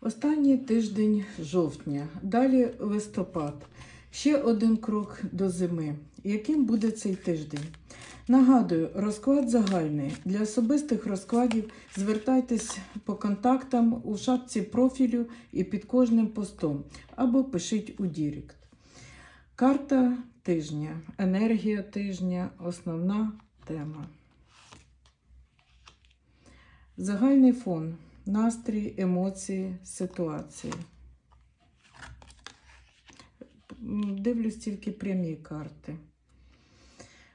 Останній тиждень жовтня, далі листопад. Ще один крок до зими. Яким буде цей тиждень? Нагадую, розклад загальний. Для особистих розкладів звертайтесь по контактам у шапці профілю і під кожним постом або пишіть у Дірект. Карта тижня, енергія тижня, основна тема. Загальний фон, настрій, емоції, ситуації. Дивлюсь тільки прямі карти.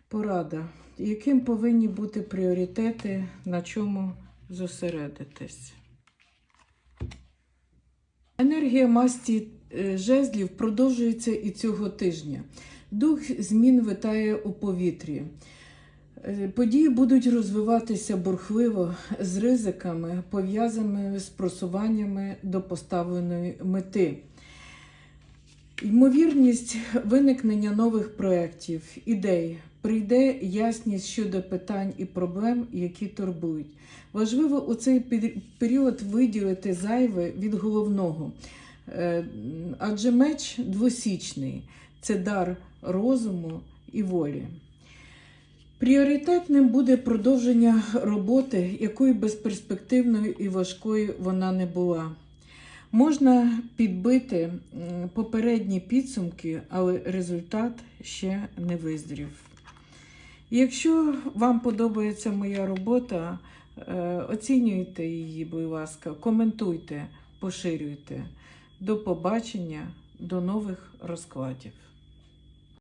Порада. Яким повинні бути пріоритети, на чому зосередитись? Енергія масті е, жезлів продовжується і цього тижня. Дух змін витає у повітрі. Е, Події будуть розвиватися бурхливо з ризиками, пов'язаними з просуваннями до поставленої мети. Ймовірність виникнення нових проєктів, ідей, прийде ясність щодо питань і проблем, які турбують. Важливо у цей період виділити зайве від головного, Е, адже меч двосічний це дар розуму і волі. Пріоритетним буде продовження роботи, якою безперспективною і важкою вона не була. Можна підбити попередні підсумки, але результат ще не визрів. Якщо вам подобається моя робота, е, оцінюйте її, будь ласка, коментуйте, поширюйте. До побачення, до нових розкладів.